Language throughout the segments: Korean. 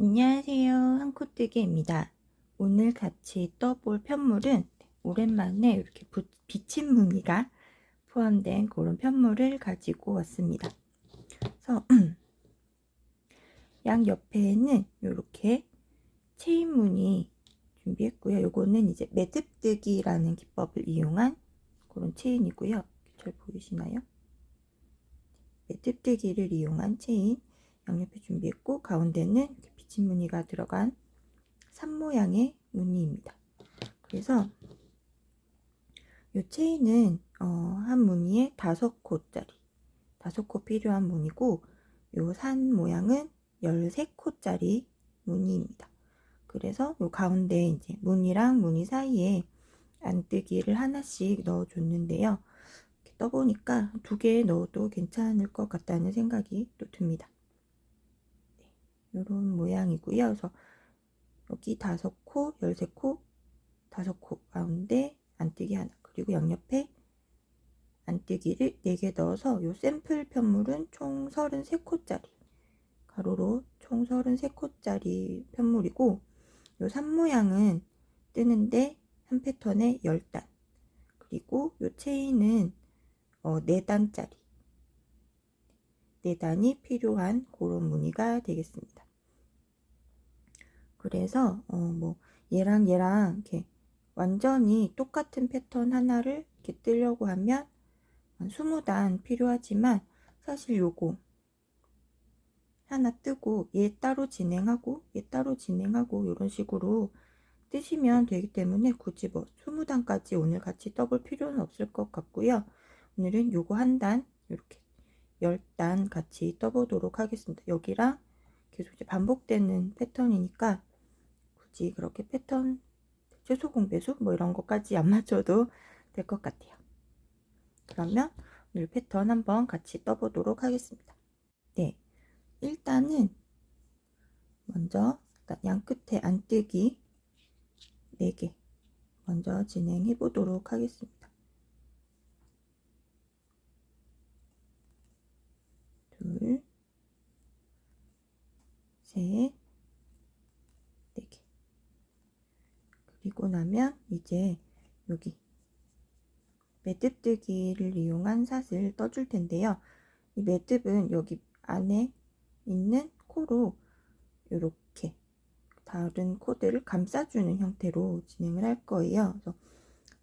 안녕하세요. 한코뜨기입니다. 오늘 같이 떠볼 편물은 오랜만에 이렇게 부- 비친 무늬가 포함된 그런 편물을 가지고 왔습니다. 그래서 양 옆에는 이렇게 체인 무늬 준비했고요. 요거는 이제 매듭뜨기라는 기법을 이용한 그런 체인이고요. 잘 보이시나요? 매듭뜨기를 이용한 체인 양옆에 준비했고 가운데는 비친 무늬가 들어간 산 모양의 무늬입니다. 그래서 이 체인은 어, 한 무늬에 다섯 코짜리 다섯 코 필요한 무늬고 요산 모양은 13코짜리 무늬입니다. 그래서 요 가운데 이제 무늬랑 무늬 사이에 안뜨기를 하나씩 넣어 줬는데요. 이렇게 떠보니까 두 개 넣어도 괜찮을 것 같다는 생각이 또 듭니다. 이런 모양이고요. 그래서 여기 다섯 코, 열세 코, 다섯 코 가운데 안뜨기 하나 그리고 양옆에 안뜨기를 4개 넣어서 요 샘플 편물은 총 33코짜리 가로로 총 33코짜리 편물이고 요 산모양은 뜨는데 한 패턴에 10단 그리고 요 체인은 어, 4단짜리 4단이 필요한 그런 무늬가 되겠습니다. 그래서 어, 뭐 얘랑 얘랑 이렇게 완전히 똑같은 패턴 하나를 이렇게 뜨려고 하면 한 20단 필요하지만 사실 요거 하나 뜨고 얘 따로 진행하고 얘 따로 진행하고 이런 식으로 뜨시면 되기 때문에 굳이 뭐 20단까지 오늘 같이 떠볼 필요는 없을 것 같고요. 오늘은 요거 한 단 이렇게 10단 같이 떠보도록 하겠습니다. 여기랑 계속 이제 반복되는 패턴이니까 굳이 그렇게 패턴 최소 공배수 뭐 이런 것까지 안 맞춰도 될 것 같아요. 그러면 오늘 패턴 한번 같이 떠보도록 하겠습니다. 네, 일단은 먼저 양 끝에 안뜨기 4개 먼저 진행해 보도록 하겠습니다. 둘, 셋, 네 개. 그리고 나면 이제 여기 매듭뜨기를 이용한 삿을 떠줄 텐데요. 이 매듭은 여기 안에 있는 코로 이렇게 다른 코드를 감싸주는 형태로 진행을 할 거예요. 그래서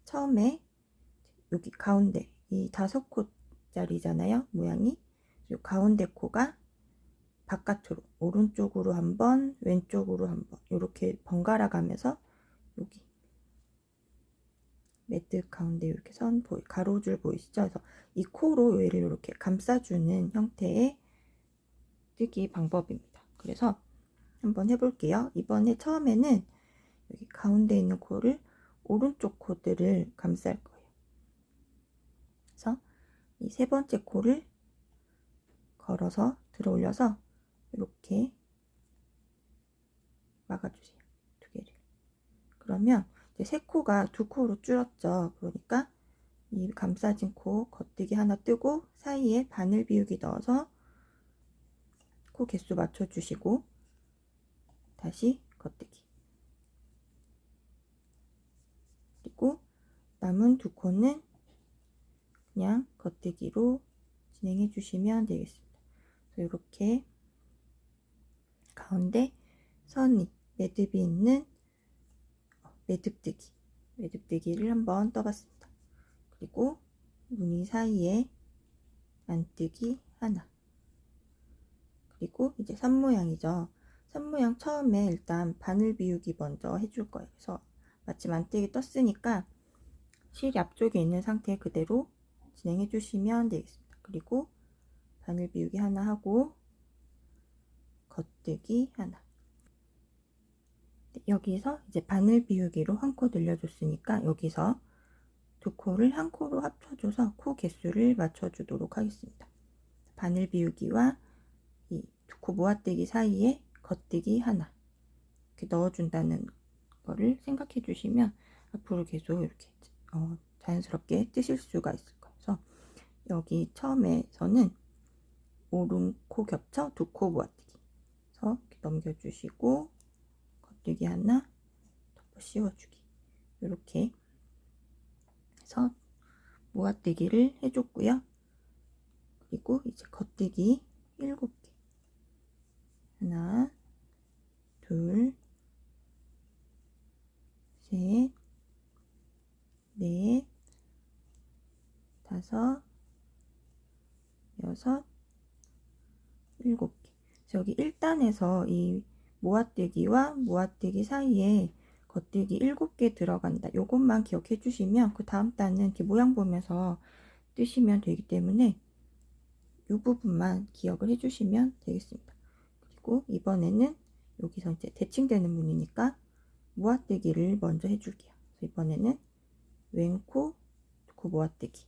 처음에 여기 가운데 이 다섯 코짜리잖아요. 모양이 이 가운데 코가 바깥으로 오른쪽으로 한번 왼쪽으로 한번 이렇게 번갈아 가면서 여기 매듭 가운데 이렇게 선 보이 가로줄 보이시죠? 그래서 이 코로 얘를 이렇게 감싸주는 형태의 뜨기 방법입니다. 그래서 한번 해볼게요. 이번에 처음에는 여기 가운데 있는 코를 오른쪽 코들을 감쌀 거예요. 그래서 이 세 번째 코를 걸어서 들어 올려서 이렇게 막아주세요. 두 개를. 그러면 이제 세 코가 두 코로 줄었죠. 그러니까 이 감싸진 코 겉뜨기 하나 뜨고 사이에 바늘 비우기 넣어서 코 개수 맞춰주시고 다시 겉뜨기 그리고 남은 두 코는 그냥 겉뜨기로 진행해 주시면 되겠습니다. 이렇게 가운데 선이 매듭이 있는 매듭뜨기 매듭뜨기를 한번 떠봤습니다. 그리고 무늬 사이에 안뜨기 하나 그리고 이제 산모양이죠. 산모양 처음에 일단 바늘 비우기 먼저 해줄 거예요. 그래서 마침 안뜨기 떴으니까 실 앞쪽에 있는 상태 그대로 진행해 주시면 되겠습니다. 그리고 바늘 비우기 하나 하고 겉뜨기 하나 네, 여기서 이제 바늘 비우기로 한 코 늘려줬으니까 여기서 두 코를 한 코로 합쳐줘서 코 개수를 맞춰주도록 하겠습니다. 바늘 비우기와 이 두 코 모아뜨기 사이에 겉뜨기 하나 이렇게 넣어준다는 거를 생각해 주시면 앞으로 계속 이렇게 어, 자연스럽게 뜨실 수가 있을 거예요. 그래서 여기 처음에서는 오른 코 겹쳐 두 코 모아뜨기. 그래서 넘겨주시고 겉뜨기 하나 덮어 씌워주기. 이렇게 해서 모아뜨기를 해줬고요. 그리고 이제 겉뜨기 7개. 하나 둘 셋, 넷, 다섯, 여섯, 일곱 개. 저기 1단에서 이 모아뜨기와 모아뜨기 사이에 겉뜨기 7개 들어간다. 요것만 기억해 주시면 그 다음 단은 이렇게 모양 보면서 뜨시면 되기 때문에 이 부분만 기억을 해 주시면 되겠습니다. 그리고 이번에는 여기서 이제 대칭되는 문이니까 모아뜨기를 먼저 해줄게요. 이번에는 왼코, 코 모아뜨기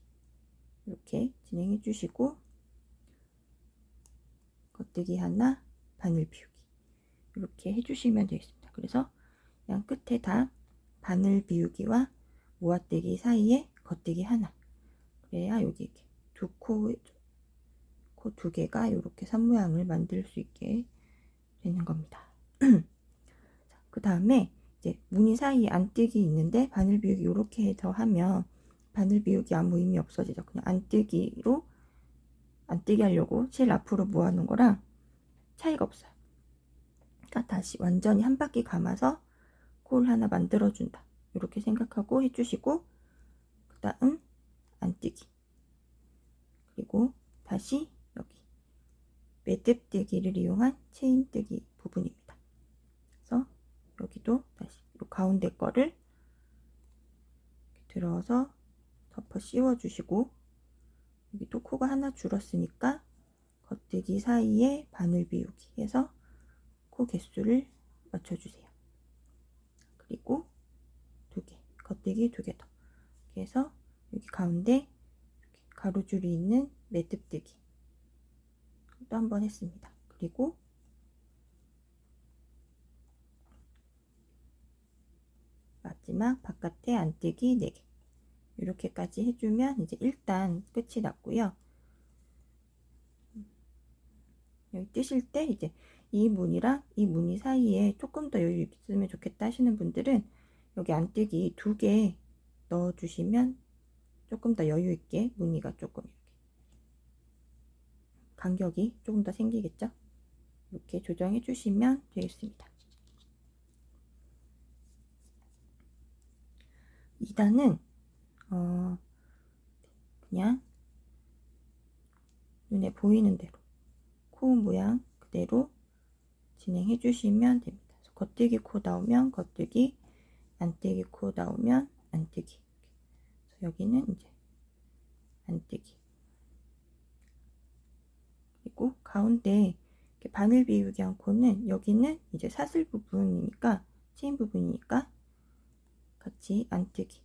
이렇게 진행해 주시고 겉뜨기 하나, 바늘 비우기 이렇게 해주시면 되겠습니다. 그래서 양 끝에 다 바늘 비우기와 모아뜨기 사이에 겉뜨기 하나 그래야 여기 이렇게 두 코, 코 두 개가 이렇게 산 모양을 만들 수 있게 되는 겁니다. 그 다음에 이제 무늬 사이에 안뜨기 있는데 바늘 비우기 이렇게 해서 하면 바늘 비우기 아무 의미 없어지죠. 그냥 안뜨기로 안뜨기 하려고 실 앞으로 모아놓은 거랑 차이가 없어요. 그러니까 다시 완전히 한 바퀴 감아서 콜 하나 만들어준다. 이렇게 생각하고 해주시고 그 다음 안 뜨기 그리고 다시 여기 매듭 뜨기를 이용한 체인 뜨기 부분입니다. 그래서 여기도 다시 이 가운데 거를 들어서 덮어 씌워 주시고 여기 또 코가 하나 줄었으니까 겉뜨기 사이에 바늘 비우기 해서 코 개수를 맞춰주세요. 그리고 두 개, 겉뜨기 두 개 더. 이렇게 해서 여기 가운데 가로줄이 있는 매듭뜨기 또 한 번 했습니다. 그리고 마지막 바깥에 안뜨기 4개 이렇게까지 해주면 이제 일단 끝이 났고요. 여기 뜨실 때 이제 이 문이랑 이 무늬 사이에 조금 더 여유 있으면 좋겠다 하시는 분들은 여기 안뜨기 두 개 넣어주시면 조금 더 여유 있게 무늬가 조금 이렇게 간격이 조금 더 생기겠죠? 이렇게 조정해 주시면 되겠습니다. 2단은 어 그냥 눈에 보이는 대로 코 모양 그대로 진행해 주시면 됩니다. 겉뜨기 코 나오면 겉뜨기, 안뜨기 코 나오면 안뜨기. 여기는 이제 안뜨기. 그리고 가운데 바늘 비우기 한 코는 여기는 이제 사슬 부분이니까 체인 부분이니까 같이 안뜨기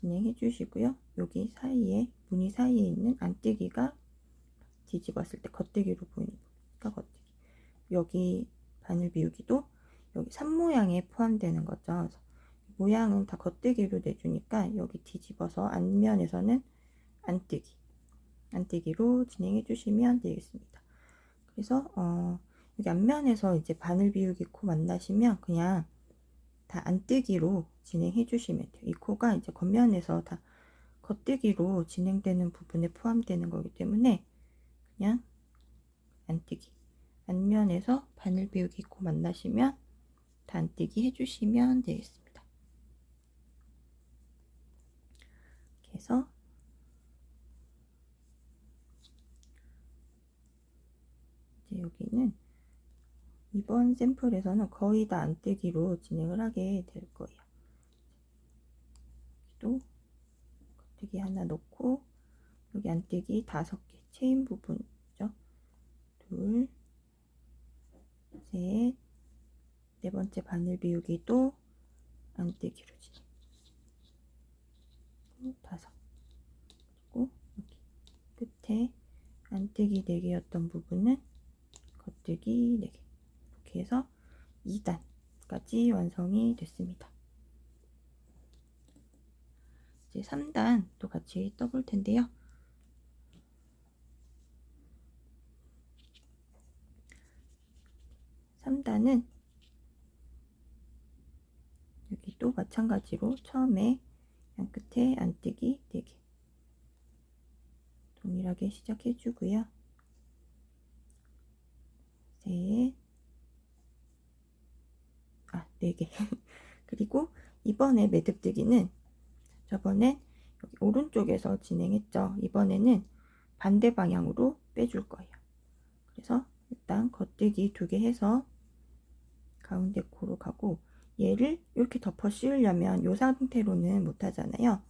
진행해 주시고요. 여기 사이에 무늬 사이에 있는 안뜨기가 뒤집었을 때 겉뜨기로 보이는 부분이니까 겉뜨기. 여기 바늘 비우기도 여기 산 모양에 포함되는 거죠. 모양은 다 겉뜨기로 내주니까 여기 뒤집어서 앞면에서는 안뜨기, 안뜨기로 진행해 주시면 되겠습니다. 그래서 어, 여기 앞면에서 이제 바늘 비우기 코 만나시면 그냥 다 안뜨기로 진행해 주시면 돼요. 이 코가 이제 겉면에서 다 겉뜨기로 진행되는 부분에 포함되는 거기 때문에 그냥 안뜨기 앞면에서 바늘 비우기 코 만나시면 다 안뜨기 해주시면 되겠습니다. 이렇게 해서 이제 여기는 이번 샘플에서는 거의 다 안뜨기로 진행을 하게 될 거예요. 여기도 겉뜨기 하나 놓고 여기 안뜨기 다섯 개 체인 부분이죠. 둘, 셋, 네 번째 바늘 비우기 도 안뜨기로 진행. 다섯. 그리고 여기 끝에 안뜨기 4개였던 부분은 겉뜨기 4개. 이렇게 해서 2단까지 완성이 됐습니다. 이제 3단 또 같이 떠볼 텐데요. 3단은 여기 또 마찬가지로 처음에 양 끝에 안뜨기 4개 동일하게 시작해 주고요. 셋, 아, 4개. 그리고 이번에 매듭뜨기는 저번엔 여기 오른쪽에서 진행했죠. 이번에는 반대 방향으로 빼줄 거예요. 그래서 일단 겉뜨기 두 개 해서 가운데 코로 가고 얘를 이렇게 덮어 씌우려면 이 상태로는 못 하잖아요.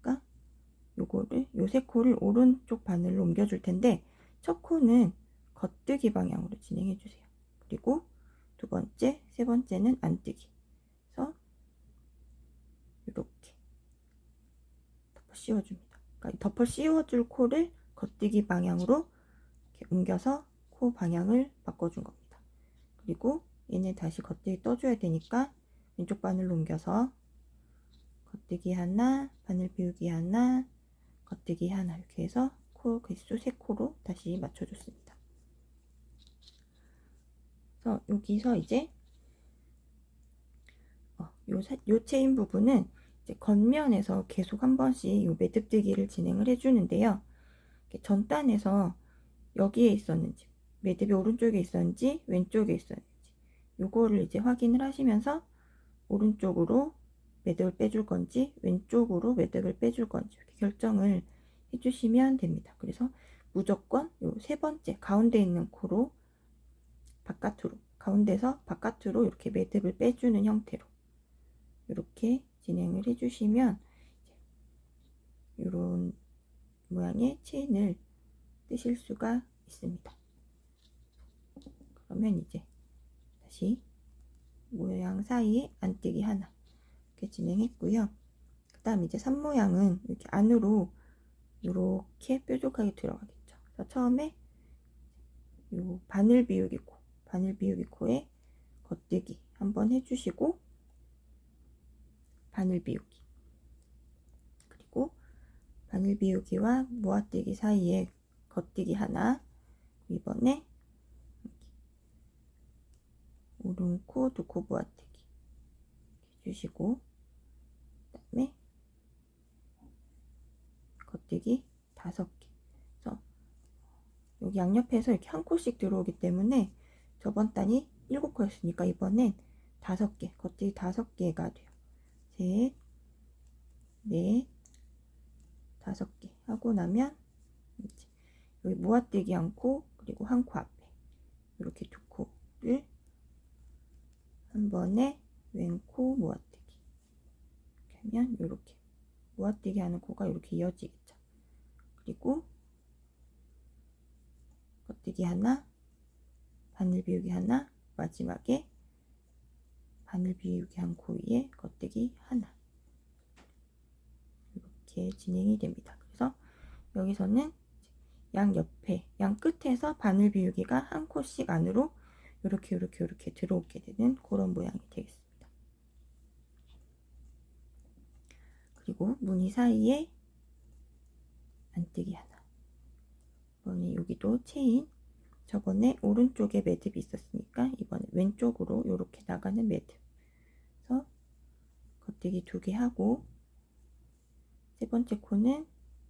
그러니까 요거를 요세 코를 오른쪽 바늘로 옮겨 줄 텐데 첫 코는 겉뜨기 방향으로 진행해 주세요. 그리고 두 번째, 세 번째는 안 뜨기. 그래서 이렇게 덮어 씌워줍니다. 그러니까 덮어 씌워줄 코를 겉뜨기 방향으로 이렇게 옮겨서 코 방향을 바꿔준 겁니다. 그리고 얘는 다시 겉뜨기 떠줘야 되니까 왼쪽 바늘로 옮겨서 겉뜨기 하나, 바늘 비우기 하나, 겉뜨기 하나 이렇게 해서 코 개수 3코로 다시 맞춰줬습니다. 그래서 여기서 이제 어, 요, 사- 요 체인 부분은 이제 겉면에서 계속 한 번씩 요 매듭뜨기를 진행을 해주는데요. 전단에서 여기에 있었는지 매듭이 오른쪽에 있었는지 왼쪽에 있었는지 요거를 이제 확인을 하시면서 오른쪽으로 매듭을 빼줄 건지 왼쪽으로 매듭을 빼줄 건지 이렇게 결정을 해주시면 됩니다. 그래서 무조건 요 세 번째 가운데 있는 코로 바깥으로 가운데서 바깥으로 이렇게 매듭을 빼주는 형태로 이렇게 진행을 해주시면 이런 모양의 체인을 뜨실 수가 있습니다. 그러면 이제 다시 모양 사이에 안뜨기 하나 이렇게 진행했고요. 그 다음 이제 산모양은 이렇게 안으로 이렇게 뾰족하게 들어가겠죠. 그래서 처음에 요 바늘 비우기 코, 바늘 비우기 코에 겉뜨기 한번 해주시고 바늘 비우기. 그리고 바늘 비우기와 모아뜨기 사이에 겉뜨기 하나 이번에 오른코 두코 모아뜨기 해주시고 그 다음에 겉뜨기 다섯 개. 그래서 여기 양옆에서 이렇게 한 코씩 들어오기 때문에 저번 단이 일곱 코였으니까 이번엔 다섯 개 겉뜨기 다섯 개가 돼요. 셋, 넷, 다섯 개. 하고 나면 이제 여기 모아뜨기 한 코, 그리고 한 코 앞에 이렇게 두 코를 한 번에 왼코 모아뜨기. 이렇게 하면 이렇게 모아뜨기 하는 코가 이렇게 이어지겠죠. 그리고 겉뜨기 하나, 바늘 비우기 하나, 마지막에 바늘 비우기 한코 위에 겉뜨기 하나 이렇게 진행이 됩니다. 그래서 여기서는 양 옆에, 양 끝에서 바늘 비우기가 한 코씩 안으로 이렇게 이렇게 이렇게 들어오게 되는 그런 모양이 되겠습니다. 그리고 무늬 사이에 안뜨기 하나. 이번에 여기도 체인. 저번에 오른쪽에 매듭이 있었으니까 이번에 왼쪽으로 이렇게 나가는 매듭. 그래서 겉뜨기 두 개 하고 세 번째 코는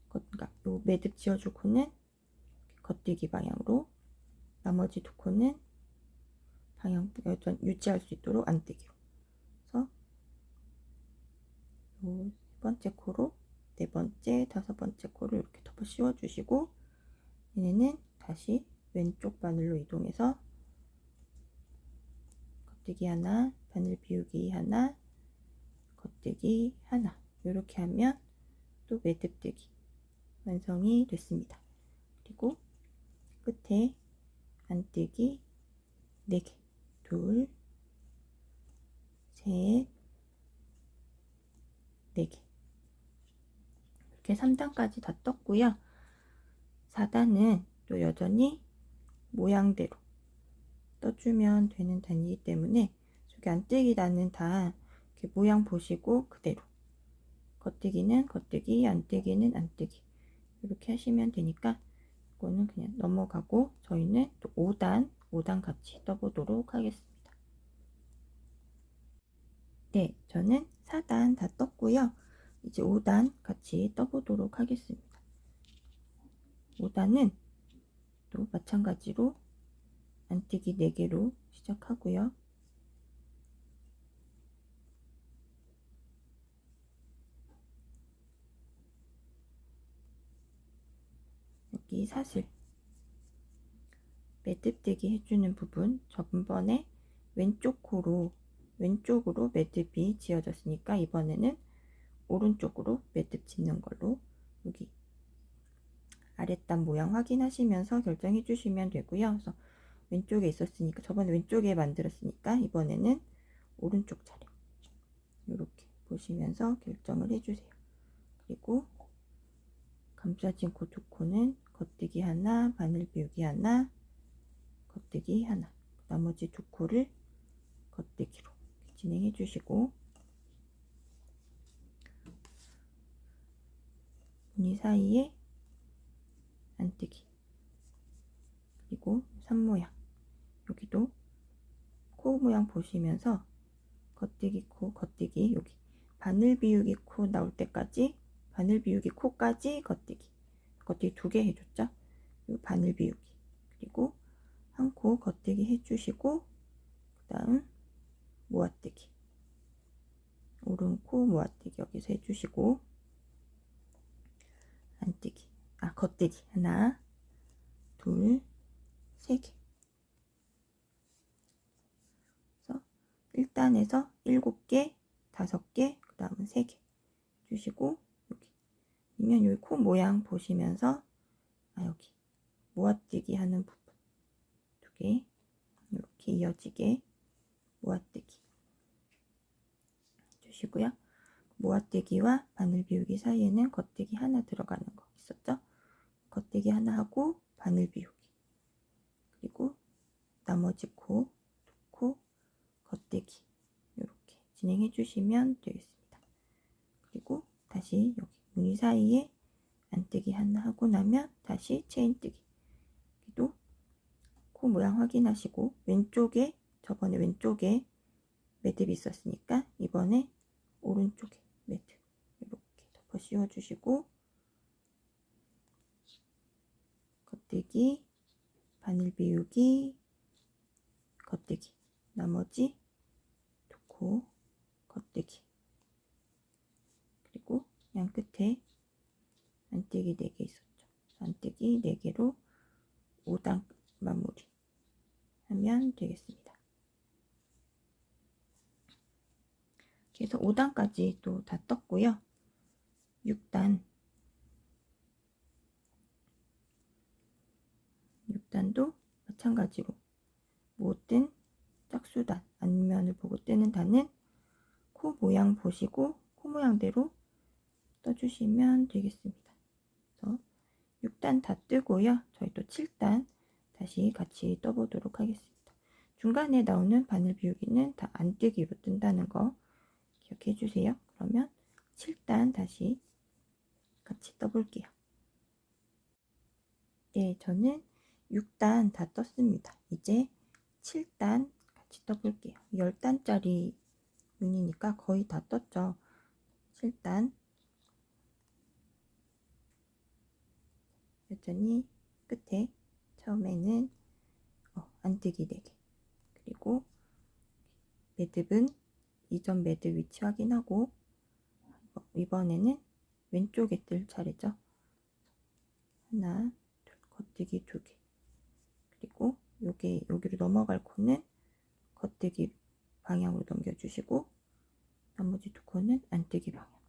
그러니까 요 매듭 지어줄 코는 겉뜨기 방향으로 나머지 두 코는 방향 유지할 수 있도록 안뜨기로 그래서 요 세 번째 코로 네 번째 다섯 번째 코를 이렇게 덮어 씌워 주시고 얘네는 다시 왼쪽 바늘로 이동해서 겉뜨기 하나 바늘 비우기 하나 겉뜨기 하나 이렇게 하면 또 매듭뜨기 완성이 됐습니다. 그리고 끝에 안뜨기 4개 둘, 셋, 4개 이렇게 3단까지 다 떴고요. 4단은 또 여전히 모양대로 떠주면 되는 단위이기 때문에 저기 안뜨기 단은 다 이렇게 모양 보시고 그대로 겉뜨기는 겉뜨기, 안뜨기는 안뜨기 이렇게 하시면 되니까 이거는 그냥 넘어가고 저희는 또 5단, 5단 같이 떠보도록 하겠습니다. 네, 저는 4단 다 떴고요. 이제 5단 같이 떠보도록 하겠습니다. 5단은 또 마찬가지로 안뜨기 4개로 시작하고요. 여기 사슬 매듭되기 해주는 부분 전번에 왼쪽 코로 왼쪽으로 매듭이 지어졌으니까 이번에는 오른쪽으로 매듭 짓는 걸로 여기 아랫단 모양 확인하시면서 결정해 주시면 되고요. 그래서 왼쪽에 있었으니까 저번에 왼쪽에 만들었으니까 이번에는 오른쪽 차례 이렇게 보시면서 결정을 해주세요. 그리고 감싸진 코 두 코는 겉뜨기 하나, 바늘 비우기 하나, 겉뜨기 하나. 나머지 두 코를 겉뜨기로 진행해 주시고 무늬 사이에 안뜨기. 그리고 산 모양. 여기도 코 모양 보시면서 겉뜨기 코 겉뜨기 여기. 바늘 비우기 코 나올 때까지 바늘 비우기 코까지 겉뜨기. 겉뜨기 두 개 해줬죠? 요 바늘 비우기. 그리고 한 코 겉뜨기 해주시고 그 다음 모아뜨기. 오른 코 모아뜨기 여기서 해주시고 안뜨기 아 겉뜨기 하나 둘 세 개. 그래서 1단에서 7개 5개 그 다음은 3개 주시고 여기. 아니면 여기 코 모양 보시면서 아 여기. 모아뜨기 하는 부분. 두 개. 이렇게 이어지게 모아뜨기 주시고요. 모아뜨기와 바늘 비우기 사이에는 겉뜨기 하나 들어가는 거 있었죠? 겉뜨기 하나 하고 바늘 비우기. 그리고 나머지 코, 두 코, 겉뜨기. 이렇게 진행해 주시면 되겠습니다. 그리고 다시 여기 무늬 사이에 안뜨기 하나 하고 나면 다시 체인뜨기. 여기도 코 모양 확인하시고 왼쪽에 저번에 왼쪽에 매듭이 있었으니까 이번에 오른쪽에 매듭. 이렇게 덮어 씌워 주시고 겉뜨기 바늘 비우기 겉뜨기. 나머지 두코 겉뜨기. 그리고 양 끝에 안뜨기 4개 있었죠. 안뜨기 4개로 5단 마무리 하면 되겠습니다. 그래서 5단까지 또 다 떴고요. 6단 6단도 마찬가지로 못뜬 짝수단 앞면을 보고 뜨는 단은 코 모양 보시고 코 모양대로 떠주시면 되겠습니다. 그래서 6단 다 뜨고요. 저희 또 7단 다시 같이 떠보도록 하겠습니다. 중간에 나오는 바늘 비우기는 다 안 뜨기로 뜬다는 거 기억해 주세요. 그러면 7단 다시 같이 떠볼게요. 네, 저는 6단 다 떴습니다. 이제 7단 같이 떠볼게요. 10단짜리 문이니까 거의 다 떴죠. 7단 여전히 끝에 처음에는 어, 안뜨기 4개 그리고 매듭은 이전 매듭 위치 확인하고 이번에는 왼쪽에 뜰 차례죠. 하나, 둘, 겉뜨기 두 개. 그리고 요게 여기로 넘어갈 코는 겉뜨기 방향으로 넘겨주시고 나머지 두 코는 안뜨기 방향.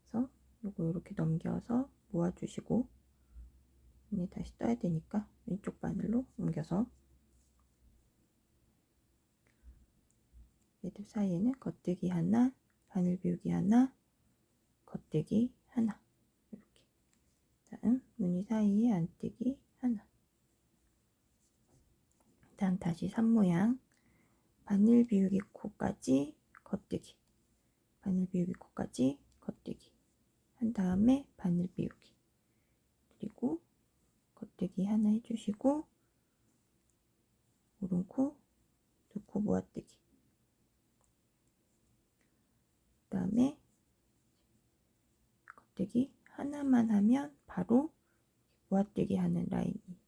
그래서 요거 이렇게 넘겨서 모아주시고 이제 다시 떠야 되니까 왼쪽 바늘로 옮겨서 매듭 사이에는 겉뜨기 하나, 바늘 비우기 하나, 겉뜨기 하나. 이렇게. 다음 무늬 사이에 안뜨기 하나 일단 다시 3모양 바늘 비우기 코까지 겉뜨기 바늘 비우기 코까지 겉뜨기 한 다음에 바늘 비우기. 그리고 겉뜨기 하나 해주시고 오른코 두 코 모아뜨기. 그 다음에 겉뜨기 하나만 하면 바로 모아뜨기 하는 라인이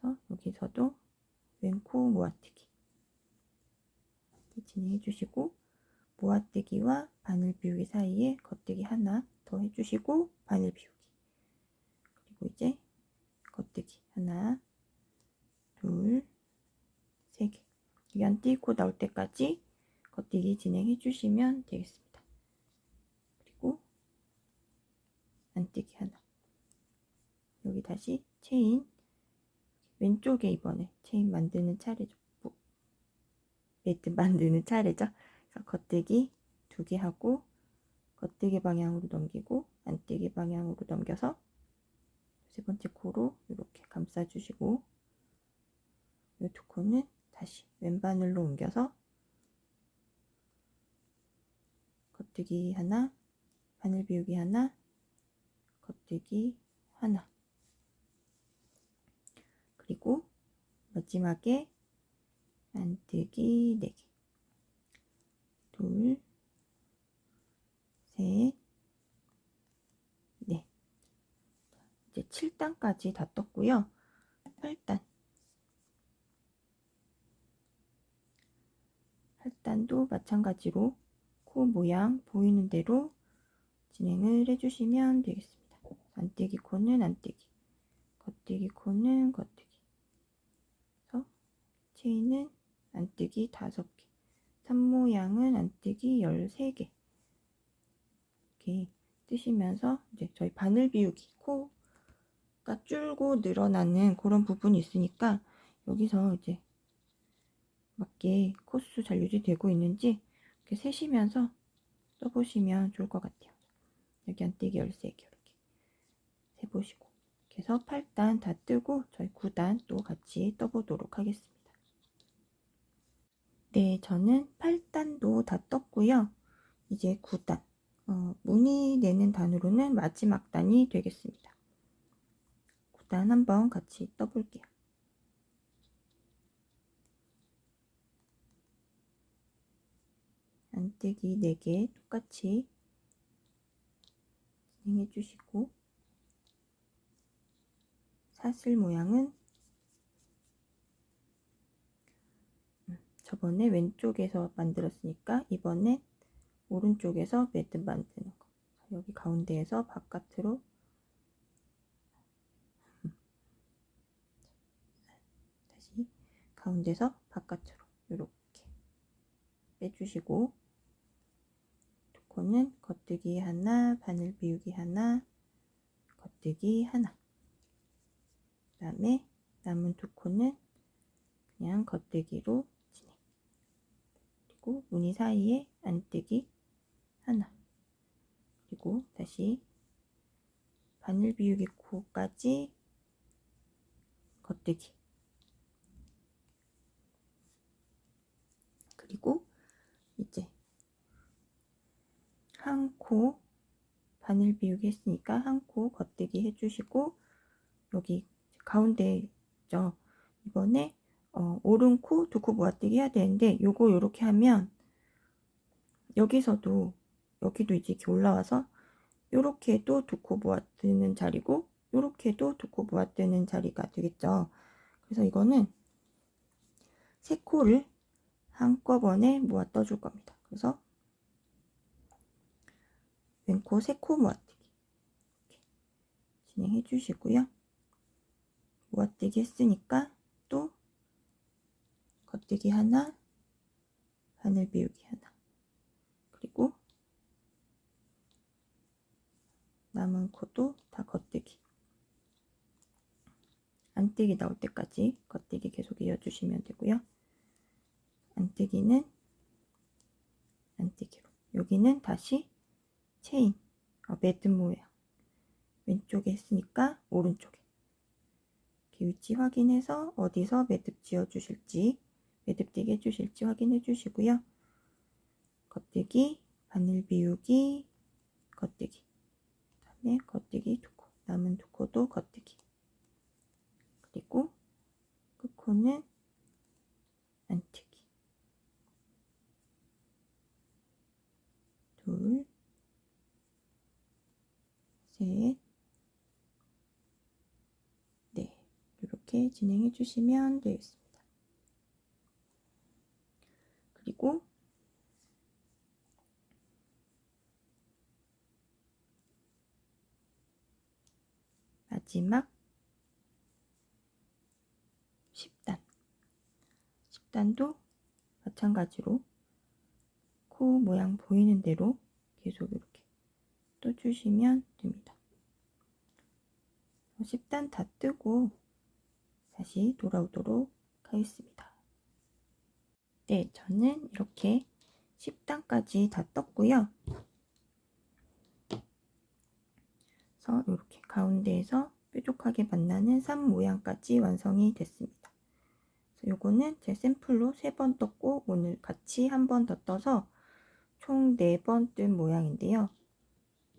그래서 여기서도 왼코 모아뜨기. 진행해 주시고 모아뜨기와 바늘 비우기 사이에 겉뜨기 하나 더 해주시고 바늘 비우기. 그리고 이제 겉뜨기 하나 둘세개. 여기 안 띄고 나올 때까지 겉뜨기 진행해 주시면 되겠습니다. 그리고 안 뜨기 하나. 여기 다시 체인 왼쪽에 이번에 체인 만드는 차례죠. 뭐, 매트 만드는 차례죠. 그래서 겉뜨기 두 개 하고 겉뜨기 방향으로 넘기고 안뜨기 방향으로 넘겨서 세 번째 코로 이렇게 감싸주시고 이 두 코는 다시 왼 바늘로 옮겨서 겉뜨기 하나, 바늘 비우기 하나, 겉뜨기 하나 그리고 마지막에 안뜨기 4개 둘, 셋, 넷. 이제 7단까지 다 떴고요. 8단. 8단도 마찬가지로 코 모양 보이는 대로 진행을 해주시면 되겠습니다. 안뜨기 코는 안뜨기, 겉뜨기 코는 겉뜨기. 그래서 체인은 안뜨기 5개. 산모양은 안뜨기 13개 이렇게 뜨시면서 이제 저희 바늘 비우기 코가 줄고 늘어나는 그런 부분이 있으니까 여기서 이제 맞게 코수 잘 유지되고 있는지 이렇게 세시면서 떠보시면 좋을 것 같아요. 여기 안뜨기 13개 이렇게 세보시고 해서 8단 다 뜨고 저희 9단 또 같이 떠보도록 하겠습니다. 네, 저는 8단도 다 떴고요. 이제 9단. 어, 무늬 내는 단으로는 마지막 단이 되겠습니다. 9단 한번 같이 떠볼게요. 안뜨기 4개 똑같이 진행해 주시고 사슬 모양은 저번에 왼쪽에서 만들었으니까 이번엔 오른쪽에서 매듭 만드는 거. 여기 가운데에서 바깥으로. 다시 가운데서 바깥으로 이렇게 빼주시고 두 코는 겉뜨기 하나 바늘 비우기 하나 겉뜨기 하나. 그 다음에 남은 두 코는 그냥 겉뜨기로 그리고 무늬 사이에 안뜨기 하나. 그리고 다시 바늘 비우기 코까지 겉뜨기. 그리고 이제 한 코 바늘 비우기 했으니까 한 코 겉뜨기 해주시고 여기 가운데 있죠. 이번에 어, 오른 코, 두 코 모아뜨기 해야 되는데 요거 요렇게 하면 여기서도 여기도 이제 이렇게 올라와서 요렇게도 두코 모아뜨는 자리고 요렇게도 두코 모아뜨는 자리가 되겠죠. 그래서 이거는 세 코를 한꺼번에 모아 떠줄 겁니다. 그래서 왼코 세 코 모아뜨기 진행해 주시고요. 모아뜨기 했으니까 또 겉뜨기 하나, 바늘 비우기 하나. 그리고 남은 코도 다 겉뜨기. 안뜨기 나올 때까지 겉뜨기 계속 이어주시면 되고요. 안뜨기는 안뜨기로. 여기는 다시 체인, 어, 매듭 모양. 왼쪽에 했으니까 오른쪽에. 이렇게 위치 확인해서 어디서 매듭 지어 주실지 매듭되게 해주실지 확인해 주시고요. 겉뜨기, 바늘 비우기, 겉뜨기. 다음에 겉뜨기 두 코, 남은 두 코도 겉뜨기. 그리고 끝코는 안뜨기. 둘, 셋. 네. 이렇게 진행해 주시면 되겠습니다. 그리고 마지막 10단. 10단도 마찬가지로 코 모양 보이는 대로 계속 이렇게 떠주시면 됩니다. 10단 다 뜨고 다시 돌아오도록 하겠습니다. 네, 저는 이렇게 10단까지 다 떴고요. 그래서 이렇게 가운데에서 뾰족하게 만나는 산 모양까지 완성이 됐습니다. 요거는 제 샘플로 3번 떴고 오늘 같이 한 번 더 떠서 총 4번 뜬 모양인데요.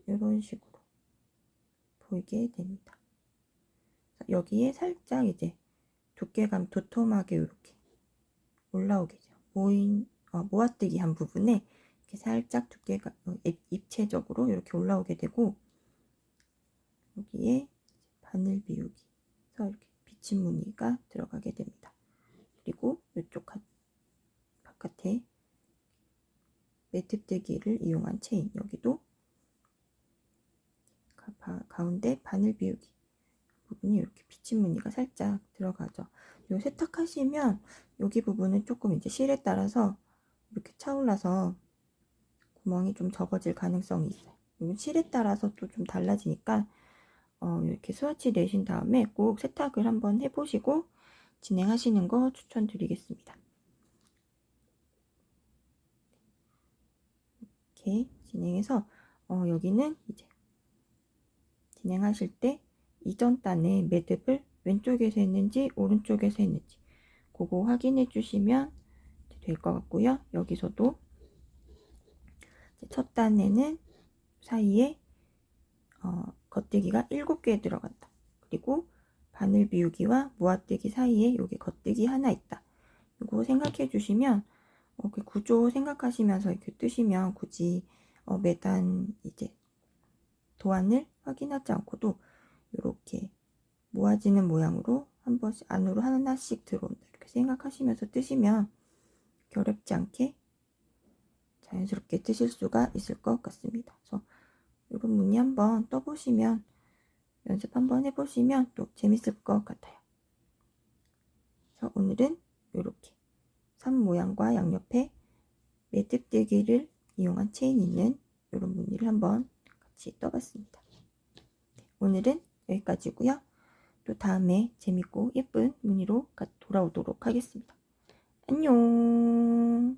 이런 식으로 보이게 됩니다. 여기에 살짝 이제 두께감 도톰하게 이렇게 올라오게 돼요. 모인, 어, 모아뜨기 한 부분에 이렇게 살짝 두께가 어, 입체적으로 이렇게 올라오게 되고 여기에 바늘 비우기 그래서 이렇게 비침 무늬가 들어가게 됩니다. 그리고 이쪽 바깥에 매듭뜨기를 이용한 체인 여기도 가운데 바늘 비우기 부분이 이렇게 비침 무늬가 살짝 들어가죠. 요 세탁하시면 여기 부분은 조금 이제 실에 따라서 이렇게 차올라서 구멍이 좀 적어질 가능성이 있어요. 실에 따라서 또 좀 달라지니까 어, 이렇게 스와치 내신 다음에 꼭 세탁을 한번 해보시고 진행하시는 거 추천드리겠습니다. 이렇게 진행해서 어, 여기는 이제 진행하실 때 이전 단에 매듭을 왼쪽에서 했는지 오른쪽에서 했는지 그거 확인해 주시면 될 것 같고요. 여기서도 첫 단에는 사이에 어, 겉뜨기가 7개 들어간다. 그리고 바늘 비우기와 모아뜨기 사이에 여기 겉뜨기 하나 있다. 이거 생각해 주시면 어, 그 구조 생각하시면서 이렇게 뜨시면 굳이 어, 매단 이제 도안을 확인하지 않고도 이렇게 모아지는 모양으로 한 번씩 안으로 하나씩 들어온다. 이렇게 생각하시면서 뜨시면 어렵지 않게 자연스럽게 뜨실 수가 있을 것 같습니다. 그래서 이런 무늬 한번 떠보시면 연습 한번 해보시면 또 재밌을 것 같아요. 그래서 오늘은 이렇게 산 모양과 양옆에 매듭뜨기를 이용한 체인 있는 이런 무늬를 한번 같이 떠봤습니다. 네, 오늘은 여기까지고요. 또 다음에 재밌고 예쁜 무늬로 돌아오도록 하겠습니다. 안녕